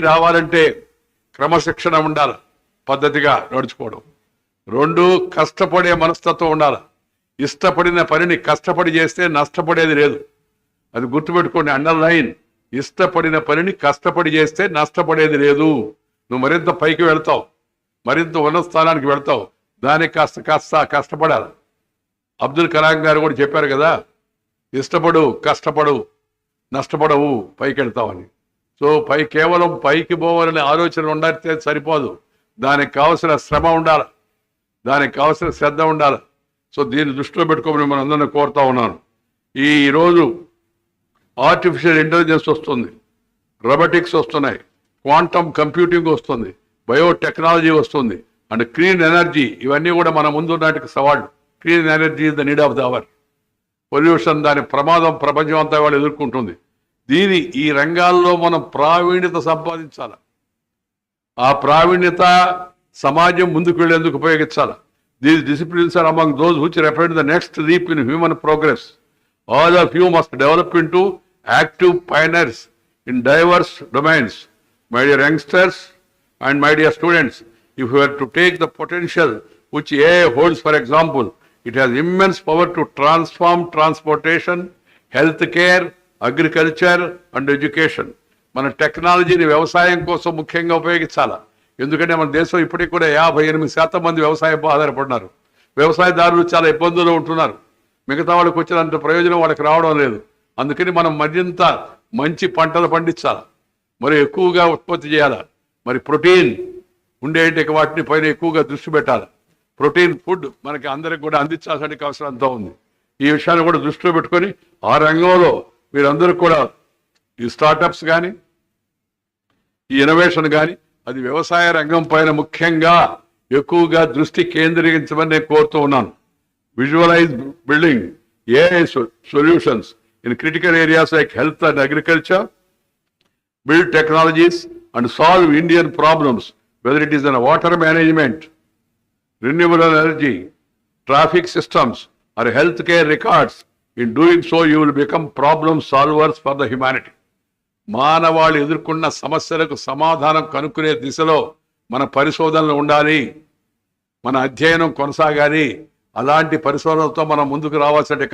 రావాలంటే క్రమశిక్షణ ఉండాలి పద్ధతిగా నడుచుకోవడం. రెండు కష్టపడే మనస్తత్వం ఉండాలి. ఇష్టపడిన పనిని కష్టపడి చేస్తే నష్టపడేది లేదు. అది గుర్తుపెట్టుకోండి అండర్ లైన్ ఇష్టపడిన పనిని కష్టపడి చేస్తే నష్టపడేది లేదు. నువ్వు మరింత పైకి వెళ్తావు మరింత ఉన్నత స్థానానికి వెళ్తావు. దానికి కాస్త కాస్త కష్టపడాలి. అబ్దుల్ కలాం గారు కూడా చెప్పారు కదా ఇష్టపడు కష్టపడు నష్టపడవు పైకి వెళ్తావని. సో పై కేవలం పైకి పోవాలనే ఆలోచన ఉండితే సరిపోదు. దానికి కావలసిన శ్రమ ఉండాలి. దానికి కావలసిన శ్రద్ధ ఉండాలి. సో దీన్ని దృష్టిలో పెట్టుకోమని మనం అందరినీ కోరుతా ఉన్నాను. ఈ రోజు ఆర్టిఫిషియల్ ఇంటెలిజెన్స్ వస్తుంది. రోబోటిక్స్ వస్తున్నాయి. క్వాంటమ్ కంప్యూటింగ్ వస్తుంది. బయోటెక్నాలజీ వస్తుంది. అండ్ క్లీన్ ఎనర్జీ ఇవన్నీ కూడా మన ముందు నాటికి సవాళ్ళు. Clean energy is the need of the hour pollution దాని ప్రమాదం ప్రపంచం అంతా వాళ్ళు ఎదుర్కొంటుంది. దీని ఈ రంగాల్లో మనం ప్రావీణ్యత సంపాదించాలి. ఆ ప్రావీణ్యత సమాజం ముందుకు వెళ్ళేందుకు ఉపయోగించాలి. These disciplines are among those which represent the next leap in human progress all of you must develop into active pioneers in diverse domains my dear youngsters and my dear students if you are to take the potential which AI holds, for example, it has immense power to transform transportation, healthcare, agriculture and education. మన టెక్నాలజీని వ్యవసాయం కోసం ముఖ్యంగా ఉపయోగించాలా? ఎందుకంటే మన దేశం ఇప్పటికి కూడా యాభై ఎనిమిది శాతం మంది వ్యవసాయంపై ఆధారపడినారు. వ్యవసాయదారులు చాలా ఇబ్బందులు ఉంటున్నారు. మిగతా వాళ్ళకి వచ్చినంత ప్రయోజనం వాళ్ళకి రావడం లేదు. అందుకని మనం మరింత మంచి పంటలు పండించాలి? మరి ఎక్కువగా ఉత్పత్తి చేయాలి? మరి ప్రోటీన్ ఉండేటి వాటిని పైన ఎక్కువగా దృష్టి పెట్టాలి? ప్రోటీన్ ఫుడ్ మనకి అందరికి కూడా అందించాల్సిన అవసరం అంతా ఉంది. ఈ విషయాన్ని కూడా దృష్టిలో పెట్టుకొని ఆ రంగంలో వీరందరూ కూడా ఈ స్టార్టప్స్ కానీ ఈ ఇనోవేషన్ కానీ అది వ్యవసాయ రంగం పైన ముఖ్యంగా ఎక్కువగా దృష్టి కేంద్రీకరించమని నేను కోరుతూ ఉన్నాను. Visualise building AI solutions in critical areas like health and agriculture build technologies and solve Indian problems whether it is on water management renewable energy traffic systems or health care records in doing so you will become problem solvers for the humanity మానవాళి ఎదుర్కొన్న సమస్యలకు సమాధానం కనుక్కునే దిశలో మన పరిశోధనలు ఉండాలి. మన అధ్యయనం కొనసాగాలి. అలాంటి పరిశోధనలతో మనం ముందుకు రావాల్సిన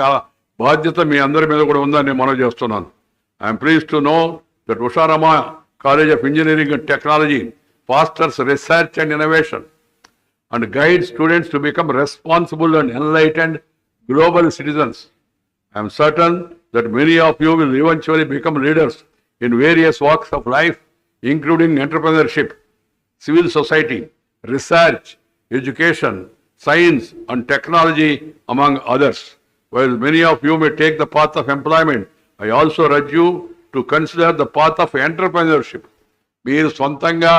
బాధ్యత మీ అందరి మీద కూడా ఉందని నేను మనం చేస్తున్నాను. I'm pleased to know that Usharama college of engineering and technology fosters research and innovation and guide students to become responsible and enlightened and global citizens I'm certain that many of you will eventually become leaders in various walks of life including entrepreneurship civil society research education science and technology among others while many of you may take the path of employment I also urge you to consider the path of entrepreneurship మీరు సొంతంగా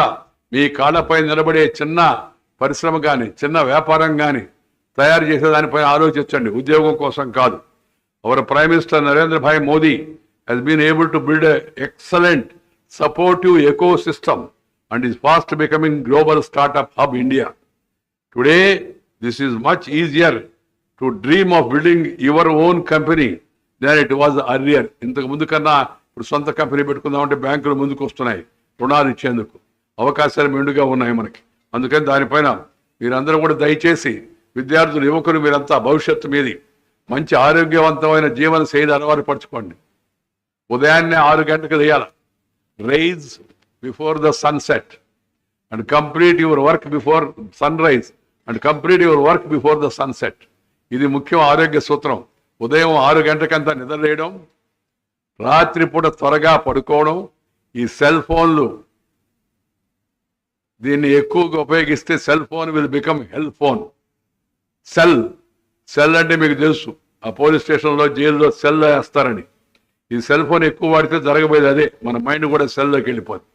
మీ కాళ్ళపై నిలబడే చిన్న పరిశ్రమ కానీ చిన్న వ్యాపారం కానీ తయారు చేసే దానిపై ఆలోచించండి ఉద్యోగం కోసం కాదు our prime minister Narendra bhai Modi has been able to build excellent supportive ecosystem and is fast becoming global startup hub India today this is much easier to dream of building your own company than it was earlier ఇంతకు ముందు కన్నా ఇప్పుడు సొంత company పెట్టుకుందామంటే బ్యాంకులు ముందుకు వస్తున్నాయి. రుణాలు ఇచ్చేందుకు అవకాశాలు మెండుగా ఉన్నాయి మనకి. అందుకని దానిపైన మీరందరూ కూడా దయచేసి విద్యార్థులు యువకులు మీరంతా భవిష్యత్తు మీది మంచి ఆరోగ్యవంతమైన జీవన శైలి అలవాటు పరచుకోండి ఉదయాన్నే ఆరు గంటలకు చేయాలి rise before the sunset and complete your work before sunrise and complete your work before the sunset ఇది ముఖ్యం ఆరోగ్య సూత్రం. ఉదయం ఆరు గంటకంతా నిద్రలేయడం రాత్రిపూట త్వరగా పడుకోవడం ఈ సెల్ ఫోన్లు దీన్ని ఎక్కువగా ఉపయోగిస్తే cell phone will become health phone cell cell అంటే మీకు తెలుసు. ఆ పోలీస్ స్టేషన్లో జైల్లో సెల్ వేస్తారని. ఈ సెల్ ఫోన్ ఎక్కువ వాడితే జరగబోయేది అదే. మన మైండ్ కూడా సెల్లోకి వెళ్ళిపోతుంది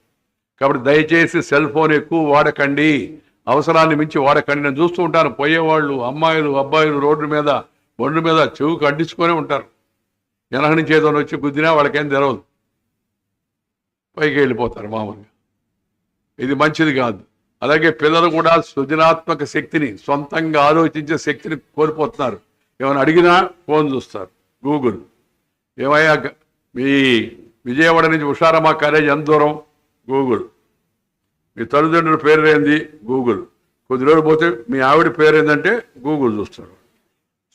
కాబట్టి దయచేసి సెల్ ఫోన్ ఎక్కువ వాడకండి. అవసరాన్ని మించి వాడకండి. నేను చూస్తూ ఉంటాను. పోయేవాళ్ళు అమ్మాయిలు అబ్బాయిలు రోడ్డు మీద బండ్ల మీద చెవుకు అడ్డించుకొని ఉంటారు. వెనక నుంచి ఏదో వచ్చి గుద్దినా వాళ్ళకేం తెలవదు. పైకి వెళ్ళిపోతారు మామూలుగా. ఇది మంచిది కాదు. అలాగే పిల్లలు కూడా సృజనాత్మక శక్తిని సొంతంగా ఆలోచించే శక్తిని కోల్పోతున్నారు. ఏమైనా అడిగినా ఫోన్ చూస్తారు. గూగుల్. ఏమయ్యా మీ విజయవాడ నుంచి ఉషారమ్మ కాలేజ్ ఎంత దూరం? గూగుల్. మీ తల్లిదండ్రుల పేరు ఏంది గూగుల్. కొద్ది రోజులు పోతే మీ ఆవిడ పేరు ఏంటంటే గూగుల్ చూస్తారు.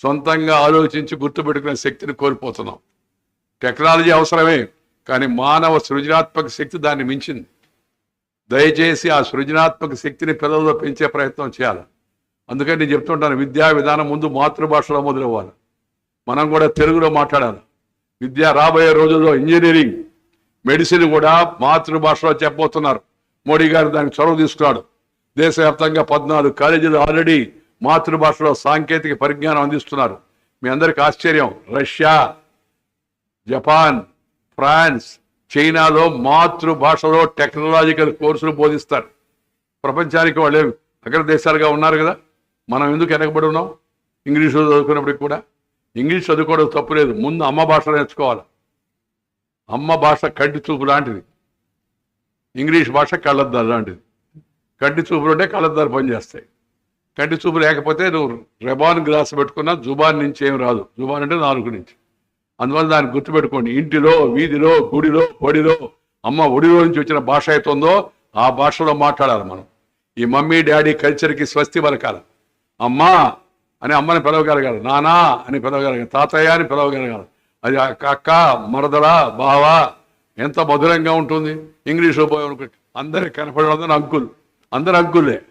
సొంతంగా ఆలోచించి గుర్తుపెట్టుకునే శక్తిని కోల్పోతున్నాం. టెక్నాలజీ అవసరమే కానీ మానవ సృజనాత్మక శక్తి దాన్ని మించింది. దయచేసి ఆ సృజనాత్మక శక్తిని పిల్లల్లో పెంచే ప్రయత్నం చేయాలి. అందుకని నేను చెప్తుంటాను విద్యా విధానం ముందు మాతృభాషలో మొదలవ్వాలి. మనం కూడా తెలుగులో మాట్లాడాలి. విద్య రాబోయే రోజుల్లో ఇంజనీరింగ్ మెడిసిన్ కూడా మాతృభాషలో చెప్పబోతున్నారు. మోడీ గారు దానికి చొరవ తీసుకున్నాడు. దేశవ్యాప్తంగా పద్నాలుగు కాలేజీలు ఆల్రెడీ మాతృభాషలో సాంకేతిక పరిజ్ఞానం అందిస్తున్నారు. మీ అందరికి ఆశ్చర్యం రష్యా జపాన్ ఫ్రాన్స్ చైనాలో మాతృభాషలో టెక్నాలజికల్ కోర్సులు బోధిస్తారు. ప్రపంచానికి వాళ్ళు అగ్ర దేశాలుగా ఉన్నారు కదా? మనం ఎందుకు వెనకబడి ఉన్నాం? ఇంగ్లీష్ చదువుకున్నప్పటికి కూడా. ఇంగ్లీష్ చదువుకోవడం తప్పు లేదు. ముందు అమ్మ భాష నేర్చుకోవాలి. అమ్మ భాష కంటి చూపు లాంటిది. ఇంగ్లీష్ భాష కళ్ళద్దాలు లాంటిది. కంటి చూపులు ఉంటే కళ్ళద్దాలు పనిచేస్తాయి. కంటి చూపు లేకపోతే నువ్వు రెబాన్ గ్లాస్ పెట్టుకున్నా జుబాన్ నుంచి ఏం రాదు. జుబాన్ అంటే నాలుగు నుంచి. అందువల్ల దాన్ని గుర్తుపెట్టుకోండి. ఇంటిలో వీధిలో గుడిలో ఒడిలో అమ్మ ఒడిలో నుంచి వచ్చిన భాష అవుతుందో ఆ భాషలో మాట్లాడాలి మనం. ఈ మమ్మీ డాడీ కల్చర్కి స్వస్తి పలకాలి. అమ్మా అని అమ్మని పిలవగలగాలి. నానా అని పిలవగలగాలి. తాతయ్య అని పిలవగలగాలి. అది అక్క అక్క మరదలా బావా ఎంత మధురంగా ఉంటుంది. ఇంగ్లీష్లో పోయి అనుకుంటే అందరికి కనపడడం అంకుల్. అందరు అంకులే.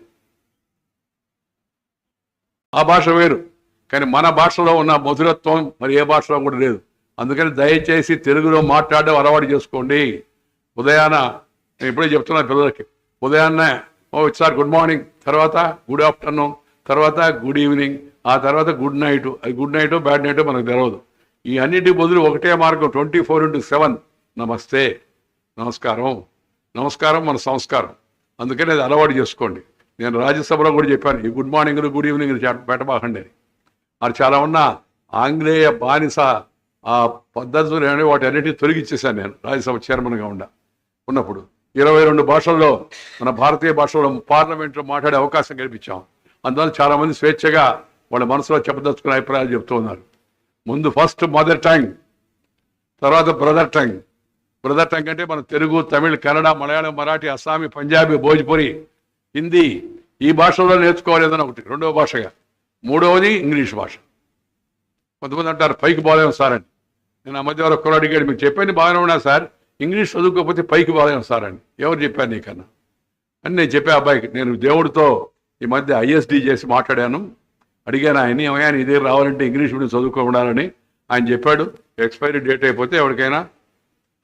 ఆ భాష వేరు. కానీ మన భాషలో ఉన్న మధురత్వం మరి ఏ భాషలో కూడా లేదు. అందుకని దయచేసి తెలుగులో మాట్లాడడం అలవాటు చేసుకోండి. ఉదయాన నేను ఇప్పుడే చెప్తున్నా పిల్లలకి. ఉదయాన్నే ఓ సార్ గుడ్ మార్నింగ్. తర్వాత గుడ్ ఆఫ్టర్నూన్ తర్వాత గుడ్ ఈవినింగ్ ఆ తర్వాత గుడ్ నైట్ అది గుడ్ నైట్ బ్యాడ్ నైట్ మనకు తెలియదు ఈ అన్నిటి బదులు ఒకటే మార్గం ట్వంటీ ఫోర్ ఇంటూ సెవెన్ నమస్తే. నమస్కారం. నమస్కారం మన సంస్కారం. అందుకని అది అలవాటు చేసుకోండి. నేను రాజ్యసభలో కూడా చెప్పాను ఈ గుడ్ మార్నింగ్ గుడ్ ఈవినింగ్ పెట్టబాకండి అని. అది చాలా ఉన్న ఆంగ్లేయ బానిస ఆ పద్ధతులు అనేవి వాటి అన్నిటిని తొలగించేశాను నేను రాజ్యసభ చైర్మన్గా ఉండ. ఉన్నప్పుడు ఇరవై రెండు భాషల్లో మన భారతీయ భాషలో పార్లమెంట్లో మాట్లాడే అవకాశం కల్పించాం. అందువల్ల చాలామంది స్వేచ్ఛగా వాళ్ళ మనసులో చెప్పదలుచుకునే అభిప్రాయాలు చెప్తూ ఉన్నారు. ముందు ఫస్ట్ మదర్ టంగ్ తర్వాత బ్రదర్ టంగ్. బ్రదర్ టంగ్ అంటే మన తెలుగు తమిళ్ కన్నడ మలయాళం మరాఠీ అస్సామీ పంజాబీ భోజ్పురి హిందీ ఈ భాషలో నేర్చుకోవాలి ఏదైనా ఒకటి రెండవ భాషగా. మూడవది ఇంగ్లీష్ భాష. కొంతమంది అంటారు పైకి బాగాలేము సార్ అని. నేను ఆ మధ్య వరకు అడిగాడు మీకు చెప్పాను బాగానే ఉన్నా సార్ ఇంగ్లీష్ చదువుకోకపోతే పైకి బాగాలేము సార్ అని. ఎవరు చెప్పారు నీకన్నా? అని నేను చెప్పే అబ్బాయికి నేను దేవుడితో ఈ మధ్య ఐఎస్డి చేసి మాట్లాడాను. అడిగాను ఆయన ఇదే రావాలంటే ఇంగ్లీష్ మీడియం చదువుకోవడాలని ఆయన చెప్పాడు ఎక్స్పైరీ డేట్ అయిపోతే ఎవరికైనా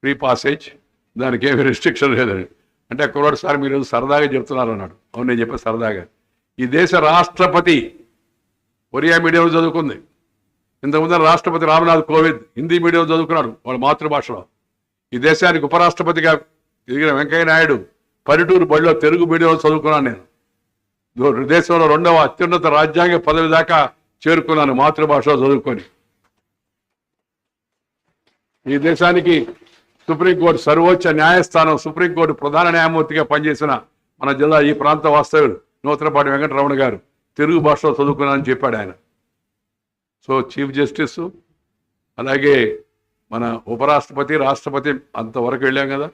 ఫ్రీ పాసేజ్ దానికి ఏమి రెస్ట్రిక్షన్ లేదని. అంటే కుర్రాడు సార్ మీరు సరదాగా చెప్తున్నారు అన్నాడు. అవును నేను చెప్పే సరదాగా. ఈ దేశ రాష్ట్రపతి ఒరియా మీడియంలో చదువుకుంది. ఇంతకుముందు రాష్ట్రపతి రామ్నాథ్ కోవింద్ హిందీ మీడియం చదువుకున్నాడు వాళ్ళ మాతృభాషలో. ఈ దేశానికి ఉపరాష్ట్రపతిగా ఎదిగిన వెంకయ్య నాయుడు పల్లెటూరు బడిలో తెలుగు మీడియంలో చదువుకున్నాను నేను. దేశంలో రెండవ అత్యున్నత రాజ్యాంగ పదవి దాకా చేరుకున్నాను మాతృభాషలో చదువుకొని. ఈ దేశానికి సుప్రీంకోర్టు సర్వోచ్చ న్యాయస్థానం సుప్రీంకోర్టు ప్రధాన న్యాయమూర్తిగా పనిచేసిన మన జిల్లా ఈ ప్రాంత వాస్తవ్యుడు నూతనపాటి వెంకటరమణ గారు తెలుగు భాషలో చదువుకున్నానని చెప్పాడు ఆయన. సో చీఫ్ జస్టిస్ అలాగే మన ఉపరాష్ట్రపతి రాష్ట్రపతి అంతవరకు వెళ్ళాం కదా.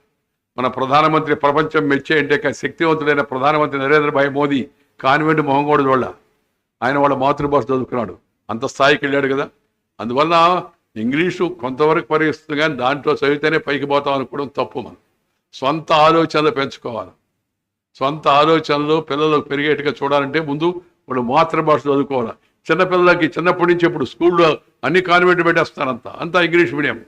మన ప్రధానమంత్రి ప్రపంచం మెచ్చే అంటే శక్తివంతుడైన ప్రధానమంత్రి నరేంద్ర భాయ్ మోదీ కాన్వెంట్ మొహంగోడు వాళ్ళ ఆయన వాళ్ళ మాతృభాష చదువుకున్నాడు. అంత స్థాయికి వెళ్ళాడు కదా. అందువల్ల ఇంగ్లీషు కొంతవరకు పరిగిస్తుంది కానీ దాంట్లో చదివితేనే పైకి పోతాం అనుకోవడం తప్పు మనం. సొంత ఆలోచనలు పెంచుకోవాలి. సొంత ఆలోచనలు పిల్లలకు పెరిగేట్టుగా చూడాలంటే ముందు వాళ్ళు మాతృభాష చదువుకోవాలి. చిన్నపిల్లలకి చిన్నప్పటి నుంచి ఇప్పుడు స్కూల్లో అన్ని కాన్వెంట్ పెట్టేస్తారంతా అంతా ఇంగ్లీష్ మీడియం.